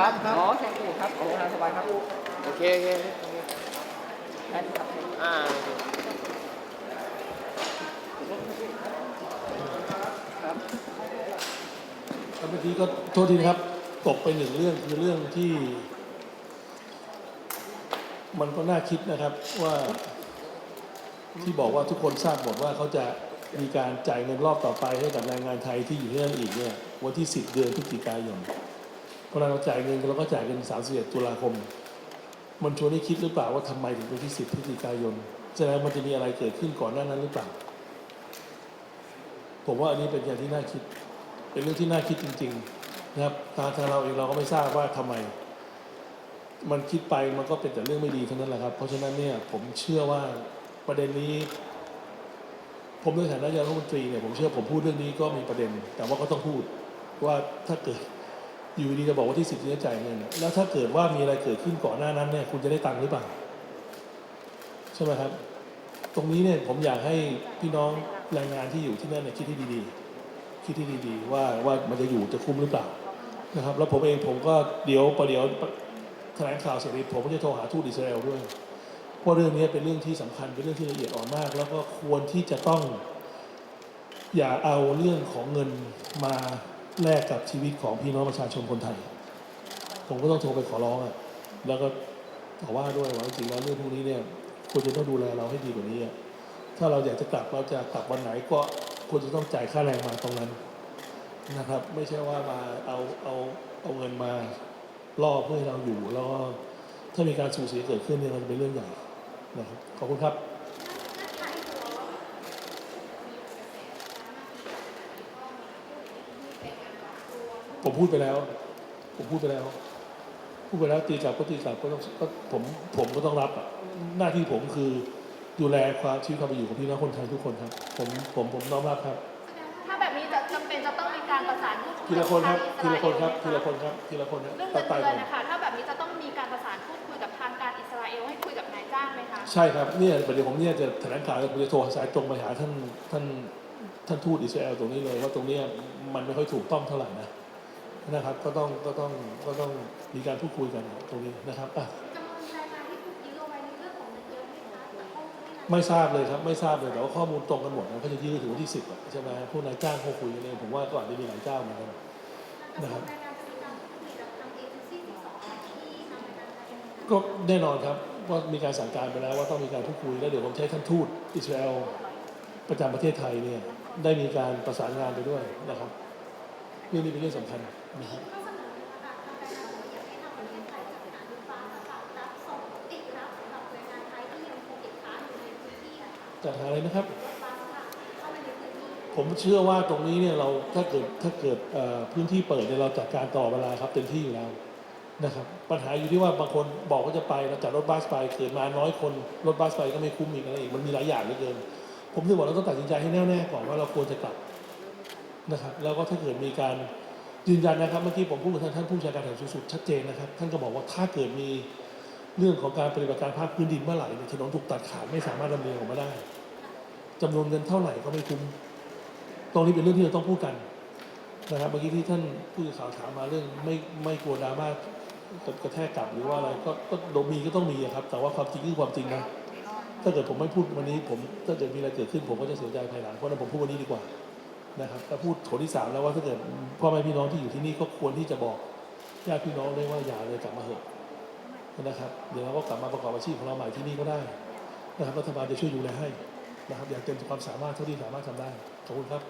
ครับครับ อ๋อแทงกูครับโอ้โหสบายครับ โอเคโอเคแทงครับอ่าครับเมื่อกี้ก็โทษทีนะครับตกไปหนึ่งเรื่องคือเรื่องที่ มันก็น่าคิดนะครับว่า ที่บอกว่าทุกคนทราบหมดว่าเขาจะมีการจ่ายเงินรอบต่อไปให้กับแรงงานไทยที่อยู่ที่นั่นอีกเนี่ยวันที่ 10 เดือนพฤศจิกายน เพราเราจ่ายเงินเราก็จ่ายเงิน 31 ตุลาคม มันชวนให้คิดหรือเปล่าว่าทำไมถึงเป็นที่ 10พฤศจิกายนแสดงมันจะมีอะไรเกิดขึ้นก่อนหน้านั้นหรือเปล่า ผมว่าอันนี้เป็นอย่างที่น่าคิด เป็นเรื่องที่น่าคิดจริง ๆ นะครับทางทางเราเองเราก็ไม่ทราบว่าทำไม มันคิดไปมันก็เป็นแต่เรื่องไม่ดีเทั้งนั้นแหละครับ เพราะฉะนั้นเนี่ยผมเชื่อว่าประเด็นนี้ ผมในฐานะนายกรัฐมนตรีเนี่ยผมเชื่อผมพูดเรื่องนี้ก็มีประเด็น แต่ว่าก็ต้องพูดว่าถ้าเกิด อยู่ดีจะบอกว่าที่สิทธิ์จะจ่ายเงิน แล้วถ้าเกิดว่ามีอะไรเกิดขึ้นก่อนหน้านั้นเนี่ยคุณจะได้ตังค์หรือเปล่า ใช่ไหมครับ ตรงนี้เนี่ยผมอยากให้พี่น้องแรงงานที่อยู่ที่นั่นเนี่ยคิดให้ดีๆ คิดให้ดีๆ ว่าว่ามันจะอยู่จะคุ้มหรือเปล่านะครับ แล้วผมเองผมก็เดี๋ยวประเดี๋ยวแถลงข่าวเสร็จผมก็จะโทรหาทูตอิสราเอลด้วยเพราะเรื่องนี้เป็นเรื่องที่สำคัญเป็นเรื่องที่ละเอียดอ่อนมาก แล้วก็ควรที่จะต้อง อย่าเอาเรื่องของเงินมา แลกกับชีวิตของพี่น้องประชาชนคนไทย ผมก็ต้องโทรไปขอร้องอะแล้วก็ต่อว่าด้วยว่าจริงแล้วเรื่องพวกนี้เนี่ยควรจะต้องดูแลเราให้ดีกว่านี้อะถ้าเราอยากจะกลับเราจะกลับวันไหนก็ควรจะต้องจ่ายค่าแรงมาตรงนั้นนะครับ ไม่ใช่ว่ามาเอาเอาเอาเงินมาล่อเพื่อให้เราอยู่แล้วก็ถ้ามีการสูญเสียเกิดขึ้นเนี่ยมันเป็นเรื่องใหญ่นะครับขอบคุณครับ ผมพูดไปแล้ว ผมพูดไปแล้ว พูดไปแล้วตีกลับก็ตีกลับก็ต้องก็ผมผมก็ต้องรับอะหน้าที่ผมคือดูแลความชีวิตความเป็นอยู่ของพี่น้องคนไทยทุกคนครับ ผมผมผมน้อมรับครับ ถ้าแบบนี้จะจำเป็นจะต้องมีการประสานพูดทีคุยละคนครับกัทีบละคนครับทางทีละคนครับทีละคนนะเรื่องตัเงิดนไปเดือนก่อนนะคะถ้าแบบนี้จะต้องมีการประสานพูดคุยกับทางการอิสราเอลให้คุยกับนายจ้างไหมคะใช่ครับเนี่ยประเดี๋ยวผมเนี่ยจะแถลงข่าวแล้วผมจะโทรสายตรงไปหาท่านท่านท่านทูตอิสราเอลตรงนี้เลยว่าตรงเนี้ยมันไม่ค่อยถูกต้องเท่าไหร่นะ นะครับ ก็ต้องก็ต้องก็ต้องมีการพูดคุยกันตรงนี้นะครับอะจำนวนรายการที่ถูกยื้อเอาไว้ในเรื่องของเงินเดือนไหมคะแต่เขาจะไม่นานไม่ทราบเลยครับไม่ทราบเลยแต่ว่าข้อมูลตรงกันหมดนะเขาจะยื้อถึงวันที่สิบใช่ไหมพวกนายจ้างเขาคุยกันเองผมว่าก็อาจจะมีหลายเจ้าเหมือนกันนะครับรายการจะมีการพูดคุยกับทางเอเจนซี่ที่สองที่ทางรายการไทยนะคะก็แน่นอนครับว่ามีการสั่งการไปแล้วว่าต้องมีการพูดคุยแล้วเดี๋ยวผมใช้ท่านทูตอิสราเอลประจำประเทศไทยเนี่ยได้มีการประสานงานไปด้วยนะครับ เรื่นี้เป็นเรื่องสำคัญนะครับข้อเสนอนะจัดหาดูฟ้าสำหรับรับส่งติดรับสำหรับแรงงานไทยที่ยังคงติดค้างอยู่ในะคะจัดหาอะไรนะครับ ผมเชื่อว่าตรงนี้เนี่ยเราถ้าเกิดถ้าเกิดพื้นที่เปิดเนี่ยเราจัดการต่อเวลาครับเต็มที่อยู่แล้วนะครับ ปัญหาอยู่ที่ว่าบางคนบอกว่าจะไปเราจัดรถบัสไปเกิดมาน้อยคนรถบัสไปก็ไม่คุ้มอีกอะไรอีกมันมีหลายอย่างเหลือเกิน ผมถึงบอกเราต้องตัดสินใจให้แน่วแน่ก่อนว่าเราควรจะกลับ นะครับแล้วก็ถ้าเกิดมีการยืนยันนะครับเมื่อกี้ผมพูดกับท่านท่านผู้บัญชาการฐานสูงสุดชัดเจนนะครับ ท่านก็บอกว่าถ้าเกิดมีเรื่องของการปฏิบัติการภาคพื้นดินเมื่อไหร่เนี่ยถนนถูกตัดขาดไม่สามารถดำเนินออกมาได้จำนวนเงินเท่าไหร่ก็ไม่คุ้มตรงนี้เป็นเรื่องที่เราต้องพูดกันนะครับเมื่อกี้ที่ท่านผู้สื่อข่าวถามมาเรื่องไม่ไม่กลัวดราม่ากระแทกกลับหรือว่าอะไรก็ก็โดมีก็ต้องมีครับ แต่ว่าความจริงคือความจริงนะถ้าเกิดผมไม่พูดวันนี้ผมถ้าเกิดมีอะไรเกิดขึ้นผมก็จะเสียใจภายหลังเพราะฉะนั้นผมพูดวันนี้ดีกว่า นะครับแล้วพูดโถที่สามแล้วว่าถ้าเกิดพ่อแม่พี่น้องที่อยู่ที่นี่ก็ควรที่จะบอกญาติพี่น้องเลยว่าอย่าเลยกลับมาเถอะนะครับ เดี๋ยวเราก็กลับมาประกอบอาชีพของเราใหม่ที่นี่ก็ได้นะครับรัฐบาลจะช่วยดูแลให้นะครับ อย่างเต็มความสามารถเท่าที่สามารถทำได้ขอบคุณครับ